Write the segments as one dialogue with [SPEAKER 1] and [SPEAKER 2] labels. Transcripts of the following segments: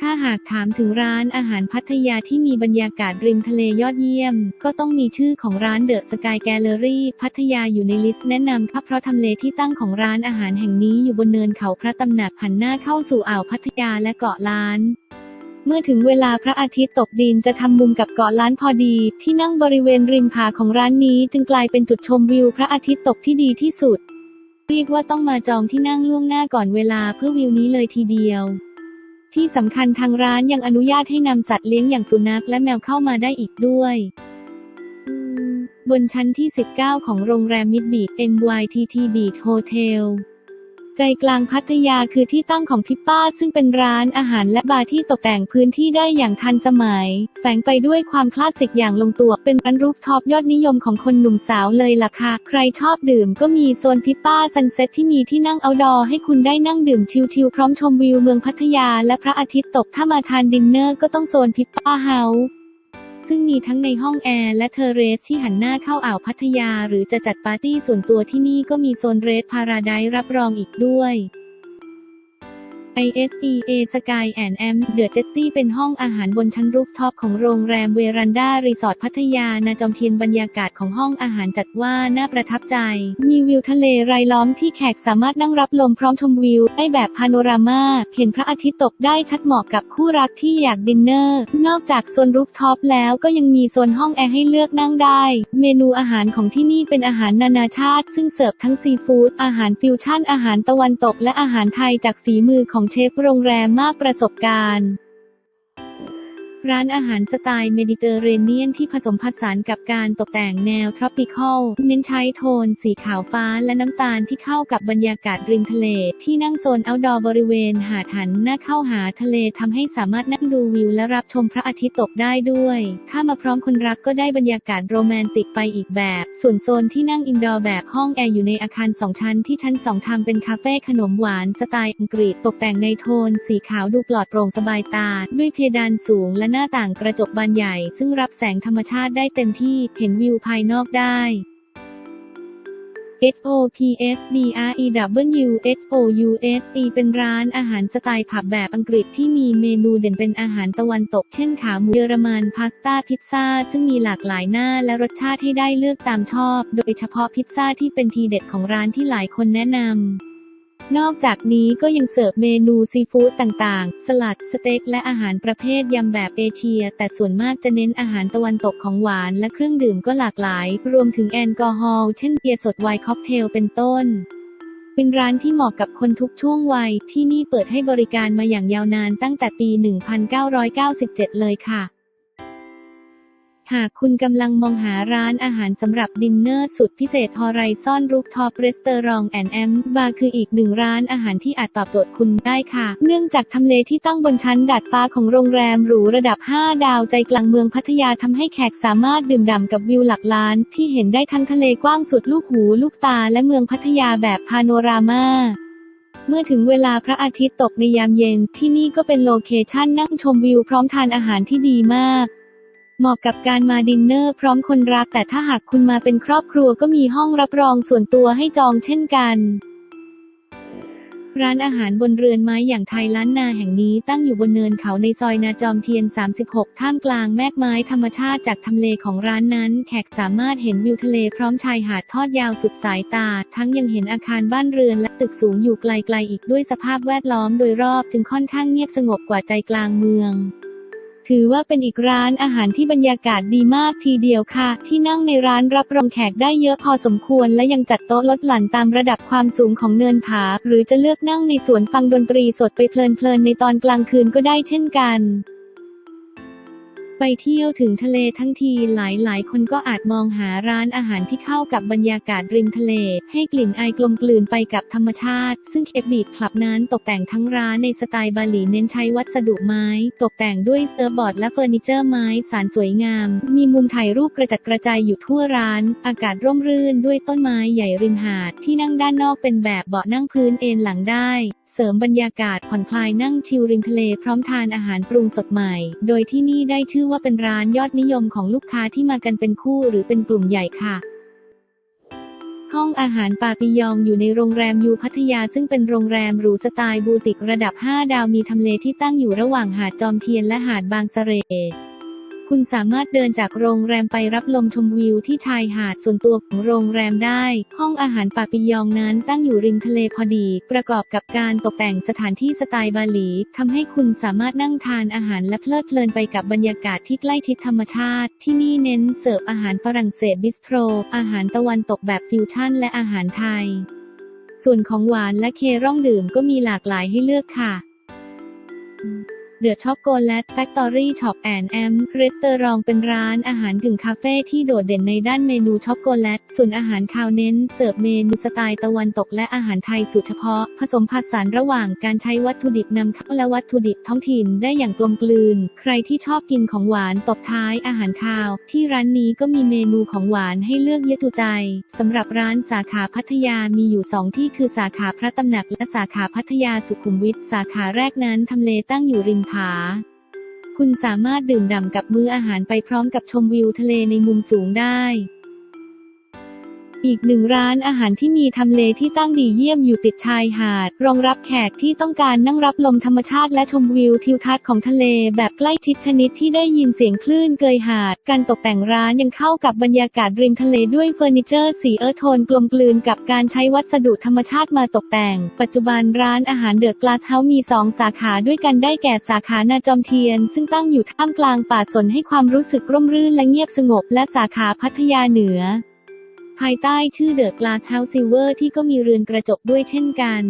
[SPEAKER 1] ถ้าหากถามถึงร้านอาหารพัทยาที่มีบรรยากาศริมทะเลยอดเยี่ยม ก็ต้องมีชื่อของร้านเดอะสกายแกลเลอรี่พัทยาอยู่ในลิสต์แนะนำค่ะเพราะทำเลที่ตั้งของร้านอาหารแห่งนี้อยู่บนเนินเขาพระตำหนักหันหน้าเข้าสู่อ่าวพัทยาและเกาะล้านเมื่อถึงเวลาพระอาทิตย์ตกดินจะทำมุมกับเกาะล้านพอดี ที่นั่งบริเวณริมผาของร้านนี้จึงกลายเป็นจุดชมวิวพระอาทิตย์ตกที่ดีที่สุด เรียกว่าต้องมาจองที่นั่งล่วงหน้าก่อนเวลาเพื่อวิวนี้เลยทีเดียว ที่สำคัญทางร้านยังอนุญาตให้นำสัตว์เลี้ยงอย่างสุนัขและแมวเข้ามาได้อีกด้วย บนชั้นที่ 19 ของโรงแรมมิดบีท MYTT Beach Hotel ใจกลางพัทยาคือที่ตั้งของพิปป้า ซึ่งเป็นร้านอาหารและบาร์ที่ตกแต่งพื้นที่ได้อย่างทันสมัย แฝงไปด้วยความคลาสสิกอย่างลงตัวเป็นร้านรูฟท็อปยอดนิยมของคนหนุ่มสาวเลยล่ะค่ะ ใครชอบดื่มก็มีโซนพิปป้าซันเซ็ตที่มีที่นั่งเอาดอให้คุณได้นั่งดื่มชิลๆพร้อมชมวิวเมืองพัทยาและพระอาทิตย์ตกถ้ามาทานดินเนอร์ก็ต้องโซนพิปป้าเฮาส์ ซึ่งมีทั้งในห้องแอร์และเทอร์เรสที่หันหน้าเข้าอ่าวพัทยา หรือจะจัดปาร์ตี้ส่วนตัวที่นี่ก็มีโซนเรสพาราไดรับรองอีกด้วย ISEA Sky and a m The Jetty เป็นห้องอาหารบนชั้นรูฟท็อปของโรงแรมเวรันดารีสอร์ทพัทยานาจอมเทียนบรรยากาศของห้องอาหารจัดว่าน่าประทับใจ มีวิวทะเลรายล้อมที่แขกสามารถนั่งรับลมพร้อมชมวิว ได้แบบพาโนรามา เห็นพระอาทิตย์ตกได้ชัดเหมาะกับคู่รักที่อยากดินเนอร์ นอกจากโซนรูฟท็อปแล้วก็ยังมีโซนห้องแอร์ให้เลือกนั่งได้ เมนูอาหารของที่นี่เป็นอาหารนานาชาติ ซึ่งเสิร์ฟทั้งซีฟู้ดอาหารฟิวชั่นอาหารตะวันตกและอาหารไทยจากฝีมือของเชฟโรงแรมมากประสบการณ์ ร้านอาหารสไตล์เมดิเตอร์เรเนียนที่ผสมผสานกับการตกแต่งแนวทรอปิคอล เน้นใช้โทนสีขาวฟ้าและน้ำตาลที่เข้ากับบรรยากาศริมทะเล ที่นั่งโซนเอาดอร์บริเวณหาดหันหน้าเข้าหาทะเลทำให้สามารถนั่งดูวิวและรับชมพระอาทิตย์ตกได้ด้วย ถ้ามาพร้อมคนรักก็ได้บรรยากาศโรแมนติกไปอีกแบบ ส่วนโซนที่นั่งอินดอร์แบบห้องแอร์อยู่ในอาคารสองชั้นที่ชั้นสองทำเป็นคาเฟ่ขนมหวานสไตล์อังกฤษตกแต่งในโทน สีขาวดูปลอดโปร่งสบายตา ด้วยเพดานสูงและหน้าน้าต่างกระจกบานใหญ่ซึ่งรับแสงธรรมชาติได้เต็มที่เห็นวิวภายนอกได้ S O P S B R E W S O U S E เป็นร้านอาหารสไตล์ผับแบบอังกฤษที่มีเมนูเด่นเป็นอาหารตะวันตก เช่นขาหมูเยอรมันพาสต้าพิซซ่า ซึ่งมีหลากหลายหน้าและรสชาติให้ได้เลือกตามชอบ โดยเฉพาะพิซซ่าที่เป็นทีเด็ดของร้านที่หลายคนแนะนำ นอกจากนี้ก็ยังเสิร์ฟเมนูซีฟู้ดต่างๆ สลัด สเต็ก และอาหารประเภทยำแบบเอเชีย แต่ส่วนมากจะเน้นอาหารตะวันตกของหวานและเครื่องดื่มก็หลากหลาย รวมถึงแอลกอฮอล์ เช่นเบียร์สดไวน์ค็อกเทล เป็นต้น เป็นร้านที่เหมาะกับคนทุกช่วงวัย ที่นี่เปิดให้บริการมาอย่างยาวนานตั้งแต่ปี 1997 เลยค่ะ หากคุณกำลังมองหาร้านอาหารสำหรับดินเนอร์สุดพิเศษฮอไรซอนรูฟท็อปรีสเตอรองแอนแอมบาร์คืออีกหนึ่งร้านอาหารที่อาจตอบโจทย์คุณได้ค่ะ เนื่องจากทำเลที่ตั้งบนชั้นดาดฟ้าของโรงแรมหรูระดับ 5 ดาวใจกลางเมืองพัทยาทำให้แขกสามารถดื่มด่ำกับวิวหลักล้าน ที่เห็นได้ทั้งทะเลกว้างสุดลูกหูลูกตาและเมืองพัทยาแบบพาโนรามาเมื่อถึงเวลาพระอาทิตย์ตกในยามเย็นที่นี่ก็เป็นโลเคชั่นนั่งชมวิวพร้อมทานอาหารที่ดีมาก เหมาะกับการมาดินเนอร์พร้อมคนรักแต่ถ้าหากคุณมาเป็นครอบครัวก็มีห้องรับรองส่วนตัวให้จองเช่นกันร้านอาหารบนเรือนไม้อย่างไทยล้านนาแห่งนี้ตั้งอยู่บนเนินเขาในซอยนาจอมเทียน 36 ท่ามกลางแมกไม้ธรรมชาติจากทำเลของร้านนั้น แขกสามารถเห็นวิวทะเลพร้อมชายหาดทอดยาวสุดสายตา ทั้งยังเห็นอาคารบ้านเรือนและตึกสูงอยู่ไกลๆอีกด้วยสภาพแวดล้อมโดยรอบจึงค่อนข้างเงียบสงบกว่าใจกลางเมือง ถือว่าเป็นอีกร้านอาหารที่บรรยากาศดีมากทีเดียวค่ะ ที่นั่งในร้านรับรองแขกได้เยอะพอสมควรและยังจัดโต๊ะลดหลั่นตามระดับความสูงของเนินผา หรือจะเลือกนั่งในสวนฟังดนตรีสดไปเพลินๆในตอนกลางคืนก็ได้เช่นกัน ไปเที่ยวถึงทะเลทั้งทีหลายๆคนก็อาจมองหาร้านอาหารที่เข้ากับบรรยากาศริมทะเล ให้กลิ่นอายกลมกลืนไปกับธรรมชาติ ซึ่งเคบีดคลับนั้นตกแต่งทั้งร้านในสไตล์บาหลีเน้นใช้วัสดุไม้ ตกแต่งด้วยเซอร์ฟบอร์ดและเฟอร์นิเจอร์ไม้สารสวยงาม มีมุมถ่ายรูปกระจัดกระจายอยู่ทั่วร้าน อากาศร่มรื่นด้วยต้นไม้ใหญ่ริมหาดที่นั่งด้านนอกเป็นแบบเบาะนั่งพื้นเอนหลังได้ เสริมบรรยากาศผ่อนคลายนั่งชิลริมทะเลพร้อมทานอาหารปรุงสดใหม่ โดยที่นี่ได้ชื่อว่าเป็นร้านยอดนิยมของลูกค้าที่มากันเป็นคู่หรือเป็นกลุ่มใหญ่ค่ะห้องอาหารปาปิยองอยู่ในโรงแรมยูพัทยาซึ่งเป็นโรงแรมหรูสไตล์บูติกระดับ 5 ดาวมีทำเลที่ตั้งอยู่ระหว่างหาดจอมเทียนและหาดบางเสร่ คุณสามารถเดินจากโรงแรมไปรับลมชมวิวที่ชายหาดส่วนตัวของโรงแรมได้ ห้องอาหารปาปิยองนั้นตั้งอยู่ริมทะเลพอดี ประกอบกับการตกแต่งสถานที่สไตล์บาหลีทำให้คุณสามารถนั่งทานอาหารและเพลิดเพลินไปกับบรรยากาศที่ใกล้ชิดธรรมชาติ ที่นี่เน้นเสิร์ฟอาหารฝรั่งเศสบิสโตรอาหารตะวันตกแบบฟิวชั่น และอาหารไทย ส่วนของหวานและเคร่องดื่มก็มีหลากหลายให้เลือกค่ะ เดอะช็อกโกแลตแฟคทอรี่ช็อปแอนแอมรีสเตอรองเป็นร้านอาหารกึ่งคาเฟ่ที่โดดเด่นในด้านเมนูช็อกโกแลต ส่วนอาหารคาวเน้น เสิร์ฟเมนูสไตล์ตะวันตกและอาหารไทยสูตรเฉพาะ ผสมผสานระหว่างการใช้วัตถุดิบนำเข้าและวัตถุดิบท้องถิ่นได้อย่างกลมกลืน ใครที่ชอบกินของหวานตบท้ายอาหารคาว ที่ร้านนี้ก็มีเมนูของหวานให้เลือกเยอะตุใจสำหรับร้านสาขาพัทยามีอยู่สองที่คือสาขาพระตำหนักและสาขาพัทยาสุขุมวิทสาขาแรกนั้นทำเลตั้งอยู่ริมผา คุณสามารถดื่มด่ำกับมื้ออาหารไปพร้อมกับชมวิวทะเลในมุมสูงได้ อีกหนึ่งร้านอาหารที่มีทำเลที่ตั้งดีเยี่ยมอยู่ติดชายหาด รองรับแขกที่ต้องการนั่งรับลมธรรมชาติและชมวิวทิวทัศน์ของทะเลแบบใกล้ชิดชนิดที่ได้ยินเสียงคลื่นเกยหาด การตกแต่งร้านยังเข้ากับบรรยากาศริมทะเลด้วยเฟอร์นิเจอร์สีเอิร์ธโทนกลมกลืนกับการใช้วัสดุธรรมชาติมาตกแต่ง ปัจจุบันร้านอาหารเดอะกลาสเฮาส์มีสองสาขาด้วยกันได้แก่สาขานาจอมเทียน ซึ่งตั้งอยู่ท่ามกลางป่าสนให้ความรู้สึกร่มรื่นและเงียบสงบ และสาขาพัทยาเหนือ ภายใต้ชื่อเดอะกลาสเฮาส์ซิลเวอร์ที่ก็มีเรือนกระจกด้วยเช่นกัน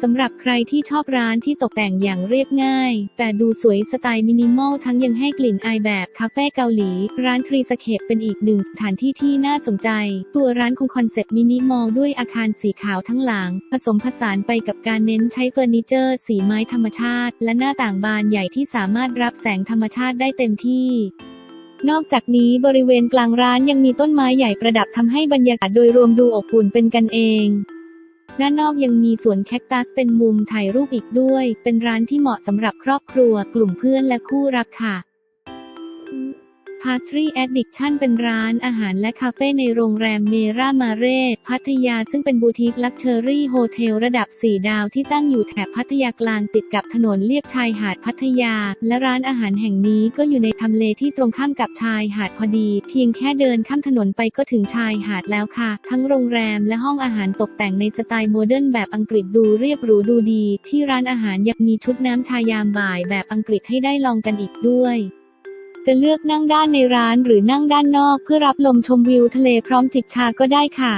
[SPEAKER 1] สำหรับใครที่ชอบร้านที่ตกแต่งอย่างเรียบง่าย แต่ดูสวยสไตล์มินิมอลทั้งยังให้กลิ่นอายแบบคาเฟ่เกาหลี ร้านทรีสเคปเป็นอีกหนึ่งสถานที่ที่น่าสนใจ ตัวร้านคงคอนเซ็ปต์มินิมอลด้วยอาคารสีขาวทั้งหลัง ผสมผสานไปกับการเน้นใช้เฟอร์นิเจอร์ สีไม้ธรรมชาติ และหน้าต่างบานใหญ่ที่สามารถรับแสงธรรมชาติได้เต็มที่ นอกจากนี้บริเวณกลางร้านยังมีต้นไม้ใหญ่ประดับทำให้บรรยากาศโดยรวมดูอบอุ่นเป็นกันเองด้านนอกยังมีสวนแคคตัสเป็นมุมถ่ายรูปอีกด้วย เป็นร้านที่เหมาะสำหรับครอบครัว กลุ่มเพื่อนและคู่รักค่ะ Pastry Addiction เป็นร้านอาหารและคาเฟ่ในโรงแรมเมรามาเรศพัทยาซึ่งเป็นบูติกลักเชอรี่โฮเทลระดับ 4 ดาวที่ตั้งอยู่แถบพัทยากลางติดกับถนนเลียบชายหาดพัทยา และร้านอาหารแห่งนี้ก็อยู่ในทำเลที่ตรงข้ามกับชายหาดพอดี เพียงแค่เดินข้ามถนนไปก็ถึงชายหาดแล้วค่ะ ทั้งโรงแรมและห้องอาหารตกแต่งในสไตล์โมเดิร์นแบบอังกฤษดูเรียบหรูดูดี ที่ร้านอาหารยังมีชุดน้ำชายามบ่ายแบบอังกฤษให้ได้ลองกันอีกด้วย จะเลือกนั่งด้านในร้านหรือนั่งด้านนอกเพื่อรับลมชมวิวทะเลพร้อมจิบชาก็ได้ค่ะ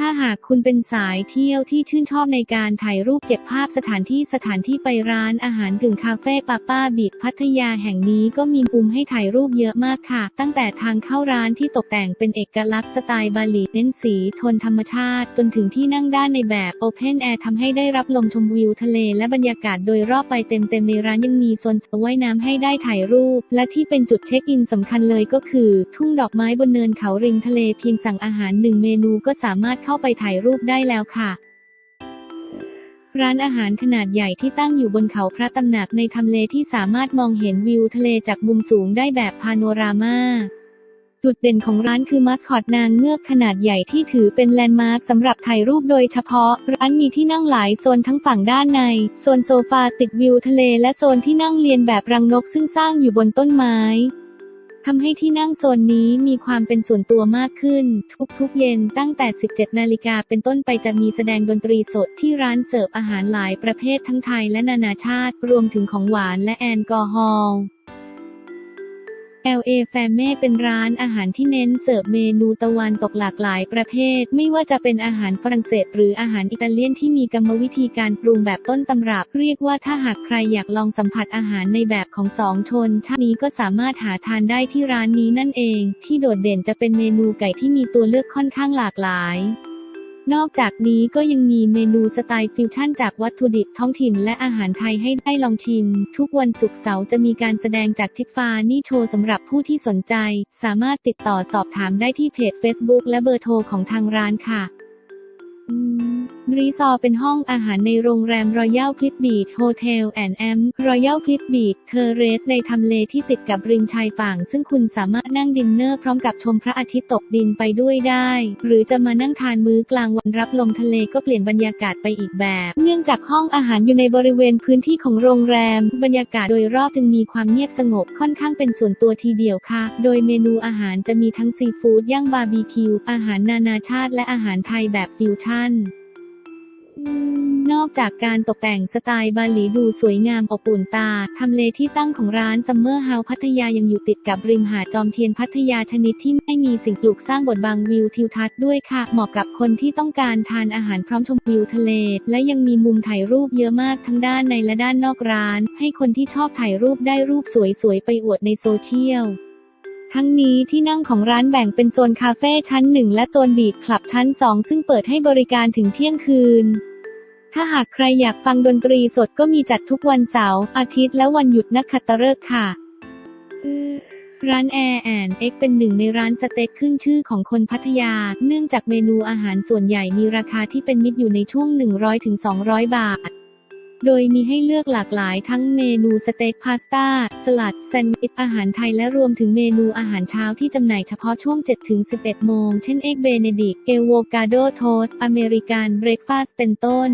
[SPEAKER 1] ถ้าหากคุณเป็นสายเที่ยวที่ชื่นชอบในการถ่ายรูปเก็บภาพสถานที่สถานที่ไปร้านอาหารกึ่งคาเฟ่ป้าป้าบีดพัทยาแห่งนี้ก็มีมุมให้ถ่ายรูปเยอะมากค่ะ ตั้งแต่ทางเข้าร้านที่ตกแต่งเป็นเอกลักษณ์สไตล์บาหลีเน้นสีโทนธรรมชาติ จนถึงที่นั่งด้านในแบบโอเพนแอร์ทำให้ได้รับลมชมวิวทะเลและบรรยากาศโดยรอบไปเต็มๆในร้านยังมีโซนสระว่ายน้ำให้ได้ถ่ายรูป และที่เป็นจุดเช็คอินสำคัญเลยก็คือ ทุ่งดอกไม้บนเนินเขาริมทะเลเพียงสั่งอาหารหนึ่งเมนูก็สามารถเข้าไปถ่ายรูปได้แล้วค่ะ ร้านอาหารขนาดใหญ่ที่ตั้งอยู่บนเขาพระตำหนักในทำเลที่สามารถมองเห็นวิวทะเลจากมุมสูงได้แบบพาโนรามาจุดเด่นของร้านคือมัสคอตนางเงือกขนาดใหญ่ที่ถือเป็นแลนด์มาร์คสำหรับถ่ายรูปโดยเฉพาะ ร้านมีที่นั่งหลายโซนทั้งฝั่งด้านใน โซนโซฟาติดวิวทะเลและโซนที่นั่งเรียนแบบรังนกซึ่งสร้างอยู่บนต้นไม้ ทำให้ที่นั่งโซนนี้มีความเป็นส่วนตัวมากขึ้น ทุกๆเย็นตั้งแต่ 17 นาฬิกาเป็นต้นไปจะมีแสดงดนตรีสดที่ร้านเสิร์ฟอาหารหลายประเภททั้งไทยและนานาชาติ รวมถึงของหวานและแอลกอฮอล์ LA f a m e เป็นร้านอาหารที่เน้นเสิร์ฟเมนูตะวันตกหลากหลายประเภท ไม่ว่าจะเป็นอาหารฝรั่งเศส หรืออาหารอิตาเลียนที่มีกรรมวิธีการปรุงแบบต้นตำรับ เรียกว่าถ้าหากใครอยากลองสัมผัสอาหารในแบบของสองชนชาตินี้ก็สามารถหาทานได้ที่ร้านนี้นั่นเอง ที่โดดเด่นจะเป็นเมนูไก่ที่มีตัวเลือกค่อนข้างหลากหลาย นอกจากนี้ก็ยังมีเมนูสไตล์ฟิวชั่นจากวัตถุดิบท้องถิ่นและอาหารไทยให้ได้ลองชิม ทุกวันศุกร์เสาร์จะมีการแสดงจากทิฟฟานี่โชว์สำหรับผู้ที่สนใจ สามารถติดต่อสอบถามได้ที่เพจ Facebook และเบอร์โทรของทางร้านค่ะ รีซอร์เป็นห้องอาหารในโรงแรมรอยัลคลิปบีชโฮเทลแอนด์แอมรอยัลคลิปบีชเทอร์เรสในทำเลที่ติดกับริมชายฝั่งซึ่งคุณสามารถนั่งดินเนอร์พร้อมกับชมพระอาทิตย์ตกดินไปด้วยได้ หรือจะมานั่งทานมื้อกลางวันรับลมทะเลก็เปลี่ยนบรรยากาศไปอีกแบบ เนื่องจากห้องอาหารอยู่ในบริเวณพื้นที่ของโรงแรม บรรยากาศโดยรอบจึงมีความเงียบสงบค่อนข้างเป็นส่วนตัวทีเดียวค่ะ โดยเมนูอาหารจะมีทั้งซีฟู้ดย่างบาร์บีคิวอาหารนานาชาติ และอาหารไทยแบบฟิวชั่นนอกจากการตกแต่งสไตล์บาหลีดูสวยงามอบอุ่นตา ทำเลที่ตั้งของร้านซัมเมอร์เฮาพัทยายังอยู่ติดกับริมหาดจอมเทียนพัทยาชนิดที่ไม่มีสิ่งปลูกสร้างบดบังวิวทิวทัศน์ด้วยค่ะ เหมาะกับคนที่ต้องการทานอาหารพร้อมชมวิวทะเล และยังมีมุมถ่ายรูปเยอะมากทั้งด้านในและด้านนอกร้าน ให้คนที่ชอบถ่ายรูปได้รูปสวยๆไปอวดในโซเชียล ทั้งนี้ที่นั่งของร้านแบ่งเป็นโซนคาเฟ่ชั้น 1 และโซนบีทคลับชั้น 2 ซึ่งเปิดให้บริการถึงเที่ยงคืน ถ้าหากใครอยากฟังดนตรีสดก็มีจัดทุกวันเสาร์อาทิตย์และวันหยุดนักขัตฤกษ์ค่ะ ร้านแอร์แอนเอ็กเป็นหนึ่งในร้านสเต็กขึ้นชื่อของคนพัทยา เนื่องจากเมนูอาหารส่วนใหญ่มีราคาที่เป็นมิตรอยู่ในช่วง 100-200 บาท โดยมีให้เลือกหลากหลายทั้งเมนูสเต็กพาสต้า สลัด แซนด์วิช อาหารไทยและรวมถึงเมนูอาหารเช้าที่จำหน่ายเฉพาะช่วง 7-11 โมง เช่นเอ็กเบเนดิก เอโวกาโดโทสอเมริกันเบรกฟาสต์เป็นต้น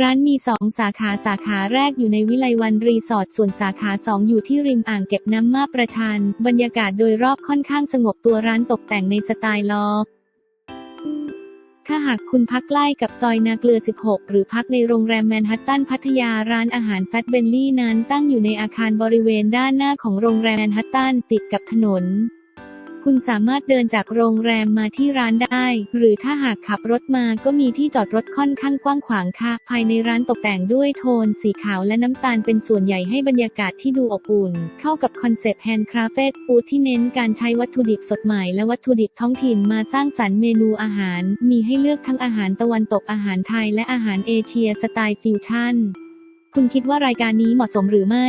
[SPEAKER 1] ร้านมี 2 สาขาสาขาแรกอยู่ในวิไลวันรีสอร์ทส่วนสาขา 2 อยู่ที่ริมอ่างเก็บน้ำมาประชัน บรรยากาศโดยรอบค่อนข้างสงบตัวร้านตกแต่งในสไตล์ลอฟ ถ้าหากคุณพักใกล้กับซอยนาเกลือ 16 หรือพักในโรงแรมแมนฮัตตันพัทยาร้านอาหารแฟตเบลลี่นั้นตั้งอยู่ในอาคารบริเวณด้านหน้าของโรงแรมแมนฮัตตันติดกับถนน คุณสามารถเดินจากโรงแรมมาที่ร้านได้ หรือถ้าหากขับรถมาก็มีที่จอดรถค่อนข้างกว้างขวางค่ะ ภายในร้านตกแต่งด้วยโทน สีขาวและน้ำตาลเป็นส่วนใหญ่ให้บรรยากาศที่ดูอบอุ่น เข้ากับคอนเซปต์แฮนด์คราฟเฟ่ฟู้ดที่เน้นการใช้วัตถุดิบสดใหม่และวัตถุดิบท้องถิ่นมาสร้างสรรค์เมนูอาหาร มีให้เลือกทั้งอาหารตะวันตกอาหารไทย และอาหารเอเชียสไตล์ฟิวชั่น คุณคิดว่ารายการนี้เหมาะสมหรือไม่